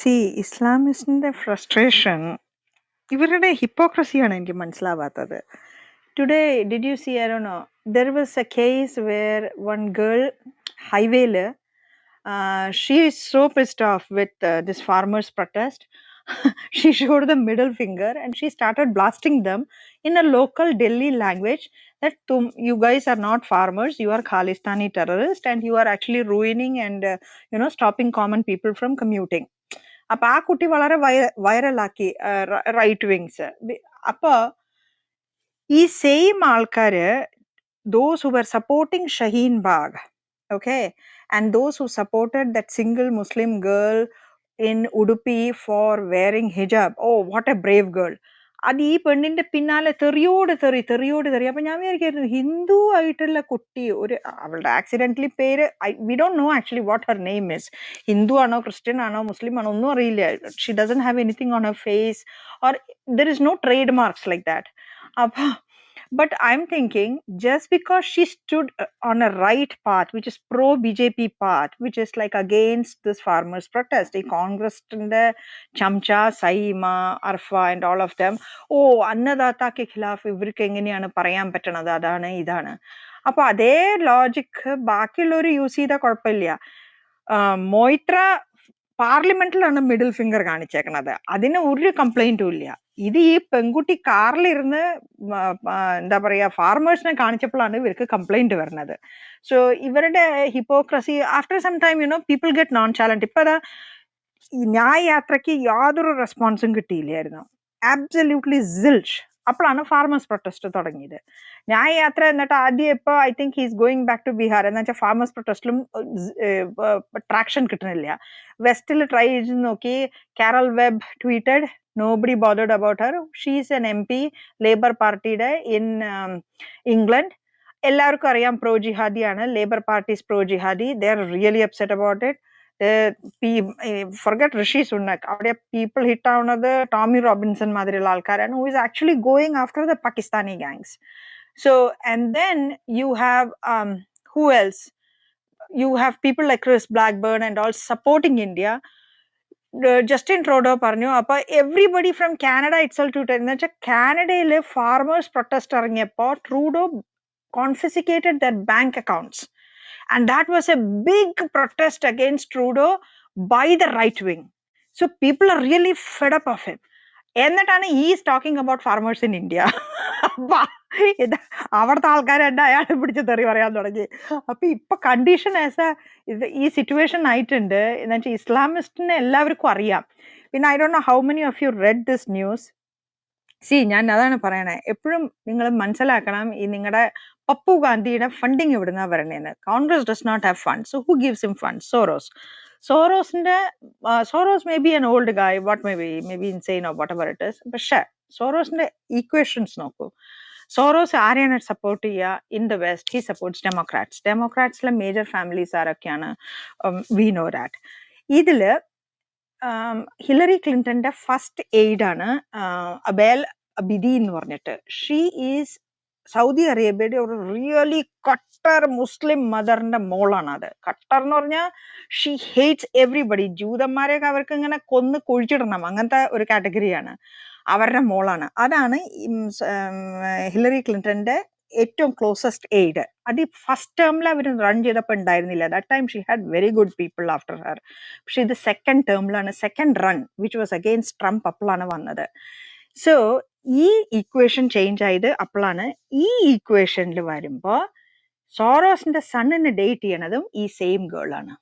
C ഇസ്ലാമിസ്റ്റിന്റെ frustration ഇവരുടെ ഹിപ്പോക്രസിയാണ് എനിക്ക് മനസ്സിലാവാത്തത് today did you see ആരോണോ there was a case where one girl ഹൈവേയില് she is so pissed off with this farmers protest she showed the middle finger and she started blasting them in a local Delhi language that tum, you guys are not farmers, you are Khalistani terrorists and you are actually ruining and uh, you know stopping common people from commuting. അപ്പൊ ആ കുട്ടി വളരെ വൈറലാക്കി right wings അപ്പൊ ഈ same ആൾക്കാര് those who were supporting Shaheen Bagh okay and those who supported that single Muslim girl in Udupi for wearing hijab oh what a brave girl അത് ഈ പെണ്ണിന്റെ പിന്നാലെ തെറിയോട് തെറി തെറിയോട് തെറി. അപ്പൊ ഞാൻ വിചാരിക്കായിരുന്നു ഹിന്ദു ആയിട്ടുള്ള കുട്ടി ഒരു അവളുടെ ആക്സിഡന്റലി പേര് I we don't know actually what her name is Hindu ആണോ ക്രിസ്ത്യൻ ആണോ മുസ്ലിം ആണോ ഒന്നും അറിയില്ല. She doesn't have anything on her face or there is no trade marks like that അപ്പൊ but i'm thinking just because she stood uh, on a right path which is pro bjp path which is like against this farmers protest the Congress and കോൺഗ്രസിന്റെ ചംച Saima Arfa and all of them ഓ അന്നദാത്താക്ക് ഖിലാഫ് ഇവർക്ക് എങ്ങനെയാണ് പറയാൻ പറ്റണത് അതാണ് ഇതാണ് അപ്പൊ അതേ ലോജിക്ക് ബാക്കിയുള്ളവർ യൂസ് ചെയ്താൽ കുഴപ്പമില്ല മൊയ്ത്ര പാർലമെന്റിലാണ് മിഡിൽ ഫിംഗർ കാണിച്ചേക്കണത്. അതിന് ഒരു കംപ്ലൈന്റും ഇല്ല. ഇത് ഈ പെൺകുട്ടി കാറിലിരുന്ന് എന്താ പറയാ ഫാർമേഴ്സിനെ കാണിച്ചപ്പോഴാണ് ഇവർക്ക് കംപ്ലൈന്റ് വരുന്നത്. സോ ഇവരുടെ hypocrisy after some time you know people get nonchalant ഇപ്പൊ അതാ ന്യായ യാത്രയ്ക്ക് യാതൊരു റെസ്പോൺസും കിട്ടിയില്ലായിരുന്നു. ആബ്സല്യൂട്ട്ലി സിൽഷ് അപ്പോഴാണ് ഫാർമേഴ്സ് പ്രൊട്ടസ്റ്റ് തുടങ്ങിയത്. ന്യായ യാത്ര എന്നിട്ട് ആദ്യം ഇപ്പോൾ I think he's going back to Bihar എന്ന് വെച്ചാൽ ഫാർമേഴ്സ് പ്രൊട്ടസ്റ്റിലും ട്രാക്ഷൻ കിട്ടുന്നില്ല വെസ്റ്റിൽ ട്രൈ ചെയ്ത് നോക്കി. Carol Webb tweeted nobody bothered about her she's an M P Labour പാർട്ടിയുടെ ഇൻ ഇംഗ്ലണ്ട് എല്ലാവർക്കും അറിയാം pro ജിഹാദിയാണ് Labour party's pro jihadi they are really upset about it forget ഋഷി സുണ്ണക് അവിടെ people hit ആവുന്നത് Tommy Robinson മാതിരിയുള്ള ആൾക്കാരാണ് who is actually going after the Pakistani gangs so and then you have who else you have people like Chris Blackburn and all supporting India Justin Trudeau പറഞ്ഞു അപ്പൊ everybody from Canada itself too എന്ന് വെച്ചാൽ കാനഡയിൽ farmers protest ഇറങ്ങിയപ്പോൾ Trudeau confiscated their bank accounts and that was a big protest against Trudeau by the right wing. So people are really fed up of him. എന്നിട്ടാണ് ഈ talking about farmers in India ഇത് അവിടുത്തെ ആൾക്കാരെന്നെ അയാളെ പിടിച്ച് തെറി പറയാൻ തുടങ്ങി. അപ്പൊ ഇപ്പൊ കണ്ടീഷൻ ആസ് ഇത് ഈ സിറ്റുവേഷൻ ആയിട്ടുണ്ട്. എന്ന് വെച്ചാൽ ഇസ്ലാമിസ്റ്റിനെ എല്ലാവർക്കും അറിയാം. പിന്നെ I don't know how many of you read this news see ഞാൻ അതാണ് പറയണേ. എപ്പോഴും നിങ്ങൾ മനസ്സിലാക്കണം ഈ നിങ്ങളുടെ പപ്പു ഗാന്ധിയുടെ ഫണ്ടിങ് എവിടുന്ന വരണേന്ന്? Congress does not have fund so who gives them fund Soros സോറോസിന്റെ Soros may be an old guy what may be may be insane of whatever it is പക്ഷേ സോറോസിന്റെ ഈക്വേഷൻസ് നോക്കൂ. സോറോസ് ആരെയാണ് സപ്പോർട്ട് ചെയ്യുക? In the west he supports Democrats ഡെമോക്രാറ്റ്സിലെ major families ആരൊക്കെയാണ്? We know that ഇതിൽ Hillary ക്ലിന്റന്റെ first എയ്ഡാണ് അബേൽ അബിദി എന്ന് പറഞ്ഞിട്ട്. ഷീ ഈസ് സൗദി അറേബ്യയുടെ ഒരു റിയലി കട്ടർ മുസ്ലിം മദറിന്റെ മോളാണ് അത് കട്ടർ എന്ന് പറഞ്ഞാൽ ഷീ ഹേറ്റ്സ് എവ്രിബഡി ജൂതന്മാരെയൊക്കെ അവർക്ക് ഇങ്ങനെ കൊന്ന് കുഴിച്ചിടണം. അങ്ങനത്തെ ഒരു കാറ്റഗറിയാണ് അവരുടെ മോളാണ്. അതാണ് ഹിലറി ക്ലിന്റന്റെ ഏറ്റവും ക്ലോസസ്റ്റ് എയ്ഡ് അത് ഈ ഫസ്റ്റ് ടേമിൽ അവർ റൺ ചെയ്തപ്പോൾ ഉണ്ടായിരുന്നില്ല that time she had very good people after her പക്ഷെ ഇത് second ടേമിലാണ് second run which was against Trump അപ്പോഴാണ് വന്നത്. സോ ഈ ഈക്വേഷൻ ചേഞ്ച് ആയത് അപ്പോഴാണ് ഈ ഈക്വേഷനിൽ വരുമ്പോൾ സോറോസിന്റെ സണ്ണിനെ ഡേറ്റ് ചെയ്യണതും ഈ സെയിം ഗേൾ ആണ്.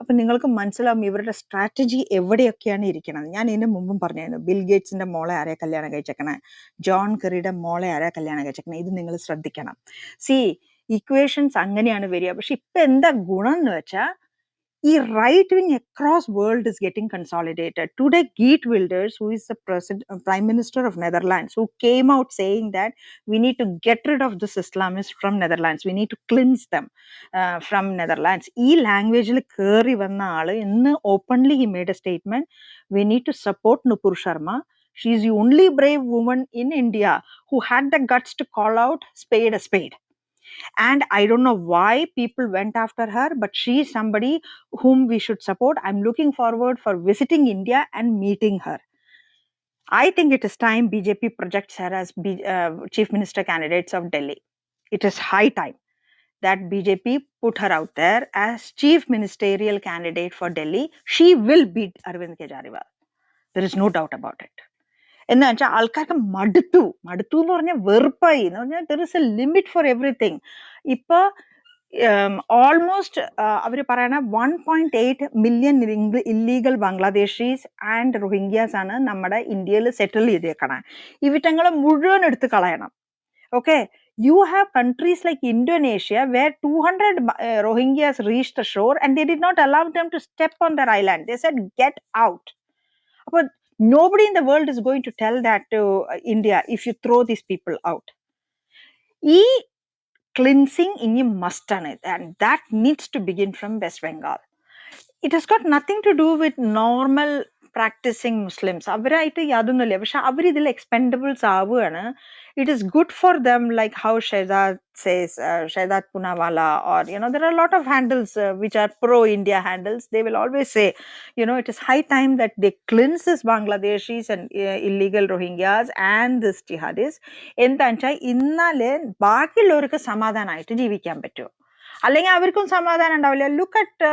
അപ്പൊ നിങ്ങൾക്ക് മനസ്സിലാവും ഇവരുടെ സ്ട്രാറ്റജി എവിടെയൊക്കെയാണ് ഇരിക്കുന്നത് ഞാൻ ഇതിന് മുമ്പും പറഞ്ഞായിരുന്നു ബിൽ ഗേറ്റ്സിന്റെ മോളെ ആരെ കല്യാണം കഴിച്ചേക്കണേ? ജോൺ കെറിയുടെ മോളെ ആരെ കല്യാണം കഴിച്ചേക്കണേ? ഇത് നിങ്ങൾ ശ്രദ്ധിക്കണം. സി ഇക്വേഷൻസ് അങ്ങനെയാണ് വരിക. പക്ഷെ ഇപ്പൊ എന്താ ഗുണം എന്ന് വെച്ചാൽ ഈ right wing across world is getting consolidated today ഗീറ്റ് Wilders who is the president prime minister of Netherlands who came out saying that we need to get rid of this Islamist from Netherlands we need to cleanse them from Netherlands ഈ ലാംഗ്വേജിൽ കയറി വന്ന ആള് ഇന്ന് openly he made a statement we need to support Nupur Sharma she is the only brave woman in India who had the guts to call out spade a spade and I don't know why people went after her, but she is somebody whom we should support. I'm looking forward for visiting India and meeting her. I think it is time BJP projects her as B, uh, Chief Minister candidates of Delhi. It is high time that BJP put her out there as Chief Ministerial candidate for Delhi. She will beat Arvind Kejriwal. There is no doubt about it. എന്ന് വെച്ചാൽ ആൾക്കാർക്ക് മടുത്തു. മടുത്തു എന്ന് പറഞ്ഞാൽ വെറുപ്പായി. എന്ന് പറഞ്ഞാൽ there is a limit for everything ഇപ്പൊ ഓൾമോസ്റ്റ് അവർ പറയണ one point eight million illegal Bangladeshis and Rohingyas ആണ് നമ്മുടെ ഇന്ത്യയിൽ സെറ്റിൽ ചെയ്തേക്കണേ. ഇവിറ്റങ്ങളെ മുഴുവൻ എടുത്ത് കളയണം. Okay you have countries like Indonesia where 200 uh, Rohingyas reached the shore and they did not allow them to step on their island They said, get out. But nobody in the world is going to tell that uh, india if you throw these people out. E cleansing in a must on it and that needs to begin from west bengal. It has got nothing to do with normal practising Muslims അവരായിട്ട് യാതൊന്നുമില്ല പക്ഷെ അവർ ഇതിൽ expendables ആവുകയാണ് it is good for them like how Shehzad says uh, Shehzad Punawala or you know there are a lot of handles uh, which are pro India handles they will always say you know it is high time that they cleanse this Bangladeshis and uh, illegal Rohingyas and this jihadis എന്താ വെച്ചാൽ ഇന്നാൽ ബാക്കിയുള്ളവർക്ക് സമാധാനമായിട്ട് ജീവിക്കാൻ പറ്റുമോ അല്ലെങ്കിൽ അവർക്കും സമാധാനം ഉണ്ടാവില്ല ലുക്ക് അറ്റ്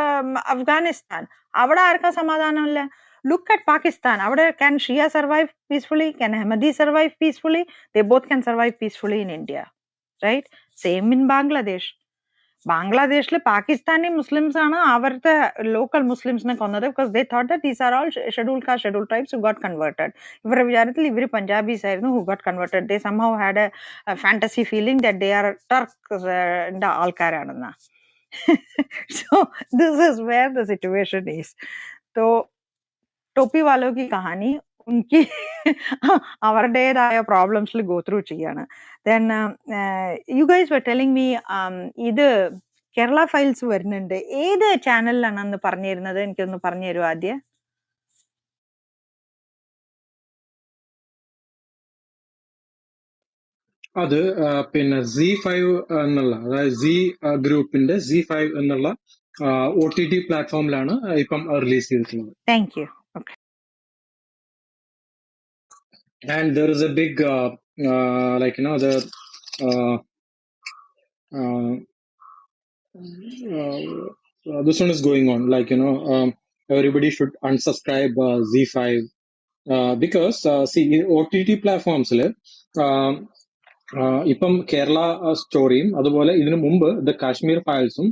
അഫ്ഗാനിസ്ഥാൻ അവിടെ ആർക്കാ സമാധാനമില്ല look at Pakistan. Our, can Shia survive peacefully? Can Ahmadi survive peacefully? They both can survive peacefully in India. Right? Same in Bangladesh. ബാംഗ്ലാദേശിൽ Pakistani Muslims ആണ് അവരുടെ ലോക്കൽ മുസ്ലിംസിനെ കൊന്നത് because they thought that these are all schedule caste schedule tribes who got converted ഇവരുടെ വിചാരത്തിൽ ഇവർ പഞ്ചാബീസ് ആയിരുന്നു who got converted they somehow had a fantasy feeling that they are ടർക്കിന്റെ ആൾക്കാരാണെന്ന് so this is where the situation is तो ടോപ്പി വാലോക്ക് കഹാനി ഉൻകി അവരുടേതായ പ്രോബ്ലംസിൽ go through ചെയ്യാണ്. Then you guys were telling me ഇത് കേരള ഫയൽസ് വരുന്നുണ്ട്. ഏത് ചാനലിലാണെന്ന് പറഞ്ഞിരുന്നത്? എനിക്കൊന്ന് പറഞ്ഞു തരുമോ ആദ്യം? അത് പിന്നെ സി ഫൈവ് എന്നുള്ള അതായത് സി ഗ്രൂപ്പിന്റെ സി ഫൈവ് എന്നുള്ള ഒ ടി ടി പ്ലാറ്റ്ഫോമിലാണ് ഇപ്പം റിലീസ് ചെയ്തിട്ടുള്ളത്. Thank you and there is a big uh, uh, like you know the uh, this one is going on like you know um, everybody should unsubscribe z5 because see ott platforms ഇപ്പം കേരള സ്റ്റോറിയും അതുപോലെ ഇതിനു മുമ്പ് the Kashmir ഫയൽസും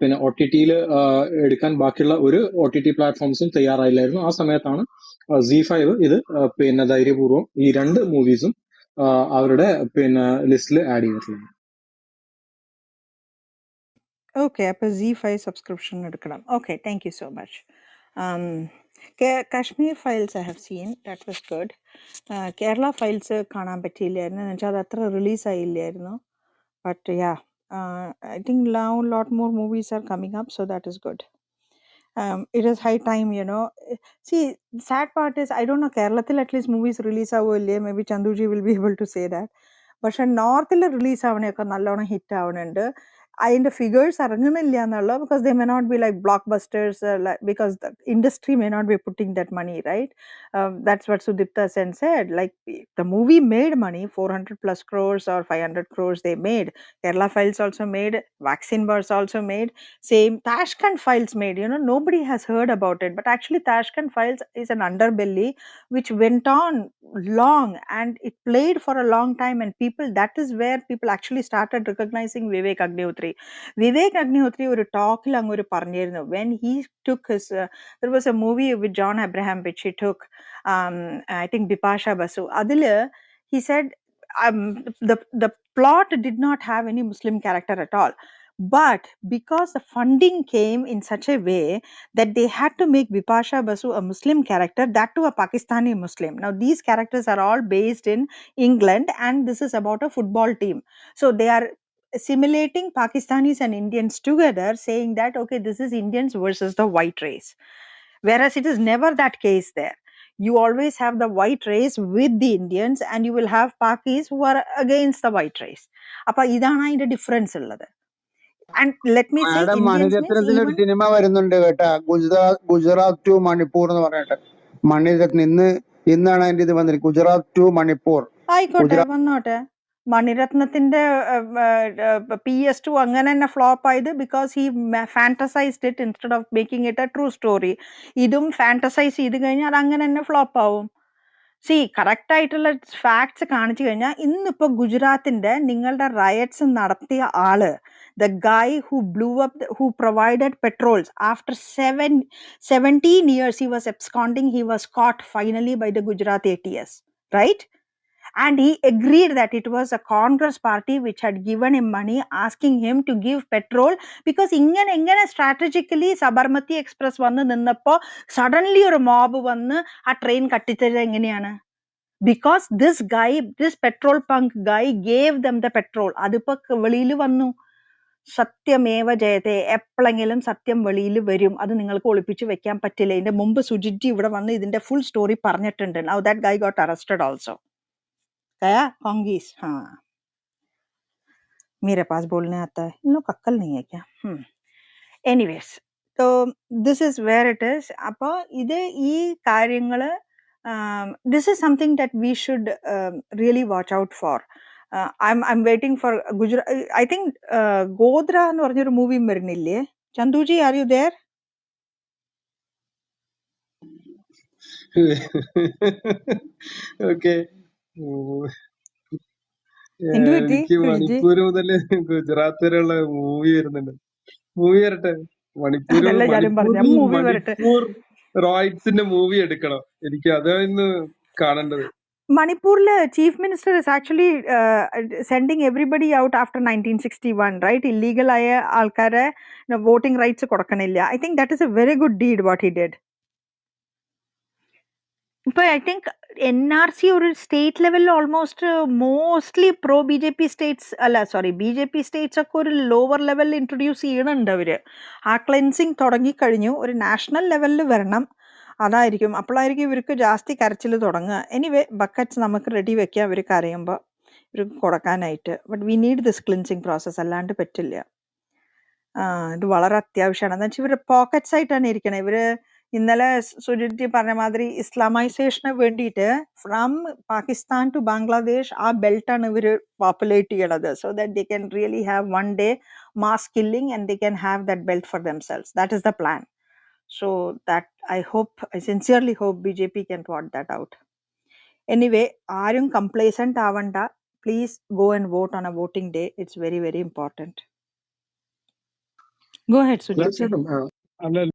പിന്നെ O T ടിയിൽ എടുക്കാൻ ബാക്കിയുള്ള ഒരു O T T പ്ലാറ്റ്ഫോംസും തയ്യാറായില്ലായിരുന്നു. ആ സമയത്താണ് സി ഫൈവ് ഇത് പിന്നെ ധൈര്യപൂർവം ഈ രണ്ട് മൂവീസും അവരുടെ പിന്നെ ലിസ്റ്റിൽ ആഡ് ചെയ്തിട്ടുള്ളത്. ഓക്കെ അപ്പോൾ സി ഫൈവ് സബ്സ്ക്രിപ്ഷൻ എടുക്കണം. Okay thank you so much Kashmir files I have seen that was good Kerala files കാണാൻ പറ്റിയില്ലായിരുന്നു. എന്ന് വെച്ചാൽ അത് അത്ര റിലീസായില്ലായിരുന്നു but yeah I think love lot more movies are coming up so that is good um, it is high time, you know. See, sad part is I don't know കേരളത്തിൽ at least movies release ആവുമല്ലേ may be Chandu ji will be able to say that പക്ഷെ നോർത്തിൽ release ആവണയൊക്കെ നല്ലോണം hit ആവണുണ്ട്. അതിന്റെ figures ഇറങ്ങുന്നില്ല എന്നുള്ളത് because they may not be like blockbusters because the industry may not be putting that money right that's what Sudipto Sen said like the movie made money four hundred plus crores or five hundred crores they made Kerala files also made vaccine wars also made same Tashkent files made. You know, nobody has heard about it, but actually, Tashkent files is an underbelly which went on long and it played for a long time. And people, that is where people actually started recognizing Vivek Agnihotri. Vivek Agnihotri ഒരു ടോക്കിൽ അങ്ങ് ഒരു പറഞ്ഞിരുന്നു when he took his uh, there was a movie with John Abraham which he took um, I think Bipasha Basu അതില് he said um, the the plot did not have any Muslim character at all but because the funding came in such a way that they had to make Bipasha Basu a Muslim character, that too a Pakistani Muslim. Now, these characters are all based in England, and this is about a football team. So, they are assimilating Pakistanis and Indians together, saying that, okay, this is Indians versus the white race. Whereas it is never that case there. you always have the white race with the indians and you will have pakis who are against the white race അപ്പൊ ഇതാണ് അതിന്റെ difference ഉള്ളത് and let me say madam Indians means മണിരത്നത്തിന് ഒരു സിനിമ വരുന്നുണ്ട് കേട്ടാ Gujarat Gujarat to Manipur എന്ന് പറഞ്ഞിട്ട് മണിരത്നം ഇന്ന് ഇന്നാണ് അതിന്റെ ഇത് വന്നിരിക്കുന്നത് ഗുജറാത്ത് ടു മണിപ്പൂർ ആയിക്കോട്ടെ വന്നോട്ടെ മണിരത്നത്തിന്റെ പി എസ് ടു അങ്ങനെ തന്നെ ഫ്ലോപ്പ് ആയത് because he fantasized it instead of making it a true story ഇതും ഫാന്റസൈസ് ചെയ്ത് കഴിഞ്ഞാൽ അത് അങ്ങനെ തന്നെ ഫ്ലോപ്പ് ആവും. സി കറക്റ്റ് ആയിട്ടുള്ള ഫാക്ട്സ് കാണിച്ചു കഴിഞ്ഞാൽ ഇന്നിപ്പോൾ ഗുജറാത്തിന്റെ നിങ്ങളുടെ റയറ്റ്സ് നടത്തിയ ആൾ the guy who blew up who provided petrols after seven seventeen years he was absconding he was caught finally by the Gujarat A T S right and he agreed that it was a congress party which had given him money asking him to give petrol. Because ingane engane strategically sabarmati express വന്ന് ninnappo suddenly ഒരു mob വന്ന് ആ train കട്ടിച്ചത് എങ്ങനെയാണ്? Because this guy this petrol pump guy gave them the petrol അതിപ്പോ വെളിയിൽ വന്നു. സത്യമേവ ജയത്തെ എപ്പോഴെങ്കിലും സത്യം വെളിയിൽ വരും. അത് നിങ്ങൾക്ക് ഒളിപ്പിച്ച് വെക്കാൻ പറ്റില്ല. ഇതിന്റെ മുമ്പ് സുജിറ്റി ഇവിടെ വന്ന് ഇതിന്റെ ഫുൾ സ്റ്റോറി പറഞ്ഞിട്ടുണ്ട്. Now that guy got arrested also गया कांगीस हाँ मेरे पास बोलने आता है इन लोग का अक्ल नहीं है क्या hmm anyways so this is where it is അപ്പോൾ ഇത് ഈ കാര്യങ്ങൾ this is something that we should really watch out for I I'm waiting for ഗുജറാ I think Godhra എന്ന് പറഞ്ഞൊരു മൂവിയും വരുന്നില്ലേ ചന്തുജി ആർ യു ദർ എന്ത് പറ്റി എനിക്ക് മണിപ്പൂര് മണിപ്പൂർ മുതൽ ഗുജറാത്ത് വരെയുള്ള മൂവി വരുന്നുണ്ട്. മൂവി വരട്ടെ? മണിപ്പൂര് അതല്ല ഞാനും പറഞ്ഞ മണിപ്പൂരിൽ മൂവി വരട്ടെ. മണിപ്പൂർ റോയ്റ്റ്സിന്റെ മൂവി എടുക്കണം. എനിക്ക് അതായിരുന്നു കാണേണ്ടത്. മണിപ്പൂരിൽ chief minister is actually sending everybody out after nineteen sixty one right ഇല്ലീഗലായ ആയ ആൾക്കാരെ വോട്ടിംഗ് റൈറ്റ്സ് കൊടുക്കണില്ല. I think that is a very good deed what he did ഇപ്പൊ I think N R C ഒരു സ്റ്റേറ്റ് ലെവലിൽ almost mostly pro B J P states അല്ല sorry B J P states ഒക്കെ ഒരു lower ലെവലിൽ introduce ചെയ്യണുണ്ട് അവർ. ആ cleansing തുടങ്ങിക്കഴിഞ്ഞു ഒരു നാഷണൽ ലെവലിൽ വരണം അതായിരിക്കും. അപ്പോഴായിരിക്കും ഇവർക്ക് ജാസ്തി കരച്ചിൽ തുടങ്ങുക. എനിവേ ബക്കറ്റ്സ് നമുക്ക് റെഡി വെക്കാം ഇവർ കരയുമ്പോൾ ഇവർക്ക് കൊടുക്കാനായിട്ട്. But we need this cleansing process അല്ലാണ്ട് പറ്റില്ല. ഇത് വളരെ അത്യാവശ്യമാണ്. എന്ന് വെച്ചാൽ ഇവർ പോക്കറ്റ്സ് ആയിട്ടാണ് ഇരിക്കണത് ഇവർ ഇന്നലെ സുജിറ്റി പറഞ്ഞ മാതിരി ഇസ്ലാമൈസേഷന് വേണ്ടിയിട്ട് ഫ്രം പാകിസ്ഥാൻ ടു ബംഗ്ലാദേശ് ആ ബെൽറ്റാണ് ഇവർ പോപ്പുലേറ്റ് ചെയ്യണത് so that they can really have one day mass killing and they can have that belt for themselves that is the plan so that i hope i sincerely hope bjp can sort that out anyway ആരും complacent ആവണ്ട please go and vote on a voting day it's very very important go ahead sujit തീർച്ചയായിട്ടും ആ, അല്ല